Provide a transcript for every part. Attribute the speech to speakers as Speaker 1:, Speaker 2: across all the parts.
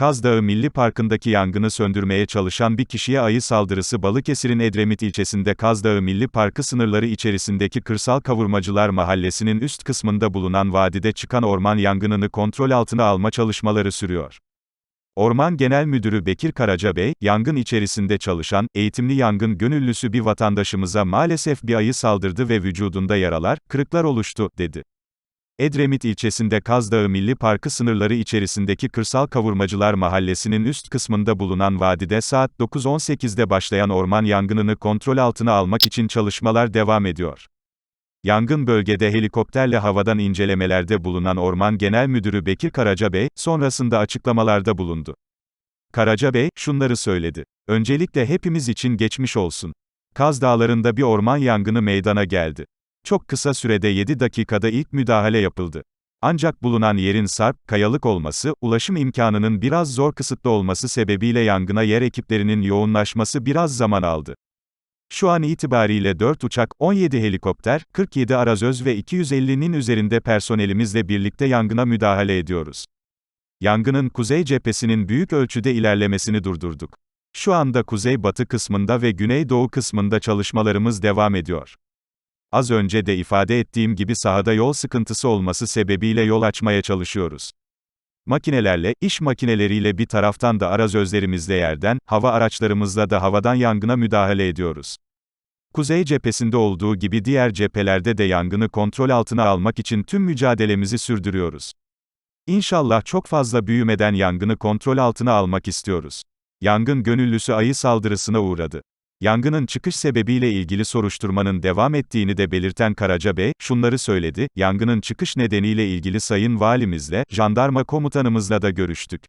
Speaker 1: Kaz Dağı Milli Parkı'ndaki yangını söndürmeye çalışan bir kişiye ayı saldırısı Balıkesir'in Edremit ilçesinde Kaz Dağı Milli Parkı sınırları içerisindeki Kırsal Kavurmacılar Mahallesi'nin üst kısmında bulunan vadide çıkan orman yangınını kontrol altına alma çalışmaları sürüyor. Orman Genel Müdürü Bekir Karaca Bey, yangın içerisinde çalışan, eğitimli yangın gönüllüsü bir vatandaşımıza maalesef bir ayı saldırdı ve vücudunda yaralar, kırıklar oluştu, dedi. Edremit ilçesinde Kaz Dağı Milli Parkı sınırları içerisindeki Kırsal Kavurmacılar Mahallesi'nin üst kısmında bulunan vadide saat 9.18'de başlayan orman yangınını kontrol altına almak için çalışmalar devam ediyor. Yangın bölgede helikopterle havadan incelemelerde bulunan Orman Genel Müdürü Bekir Karaca Bey, sonrasında açıklamalarda bulundu. Karaca Bey, şunları söyledi. Öncelikle hepimiz için geçmiş olsun. Kaz Dağları'nda bir orman yangını meydana geldi. Çok kısa sürede 7 dakikada ilk müdahale yapıldı. Ancak bulunan yerin sarp, kayalık olması, ulaşım imkanının biraz zor kısıtlı olması sebebiyle yangına yer ekiplerinin yoğunlaşması biraz zaman aldı. Şu an itibariyle 4 uçak, 17 helikopter, 47 arazöz ve 250'nin üzerinde personelimizle birlikte yangına müdahale ediyoruz. Yangının kuzey cephesinin büyük ölçüde ilerlemesini durdurduk. Şu anda kuzey-batı kısmında ve güney-doğu kısmında çalışmalarımız devam ediyor. Az önce de ifade ettiğim gibi sahada yol sıkıntısı olması sebebiyle yol açmaya çalışıyoruz. Makinelerle, iş makineleriyle bir taraftan da arazözlerimizle yerden, hava araçlarımızla da havadan yangına müdahale ediyoruz. Kuzey cephesinde olduğu gibi diğer cephelerde de yangını kontrol altına almak için tüm mücadelemizi sürdürüyoruz. İnşallah çok fazla büyümeden yangını kontrol altına almak istiyoruz. Yangın gönüllüsü ayı saldırısına uğradı. Yangının çıkış sebebiyle ilgili soruşturmanın devam ettiğini de belirten Karaca Bey, şunları söyledi, yangının çıkış nedeniyle ilgili Sayın Valimizle, jandarma komutanımızla da görüştük.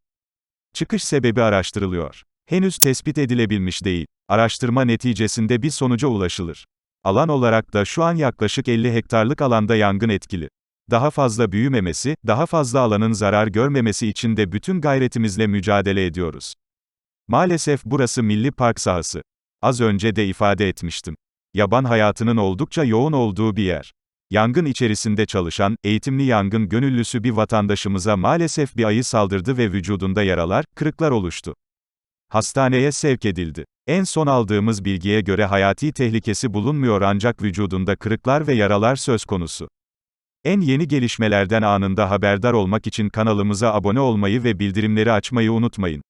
Speaker 1: Çıkış sebebi araştırılıyor. Henüz tespit edilebilmiş değil. Araştırma neticesinde bir sonuca ulaşılır. Alan olarak da şu an yaklaşık 50 hektarlık alanda yangın etkili. Daha fazla büyümemesi, daha fazla alanın zarar görmemesi için de bütün gayretimizle mücadele ediyoruz. Maalesef burası milli park sahası. Az önce de ifade etmiştim. Yaban hayatının oldukça yoğun olduğu bir yer. Yangın içerisinde çalışan, eğitimli yangın gönüllüsü bir vatandaşımıza maalesef bir ayı saldırdı ve vücudunda yaralar, kırıklar oluştu. Hastaneye sevk edildi. En son aldığımız bilgiye göre hayati tehlikesi bulunmuyor ancak vücudunda kırıklar ve yaralar söz konusu. En yeni gelişmelerden anında haberdar olmak için kanalımıza abone olmayı ve bildirimleri açmayı unutmayın.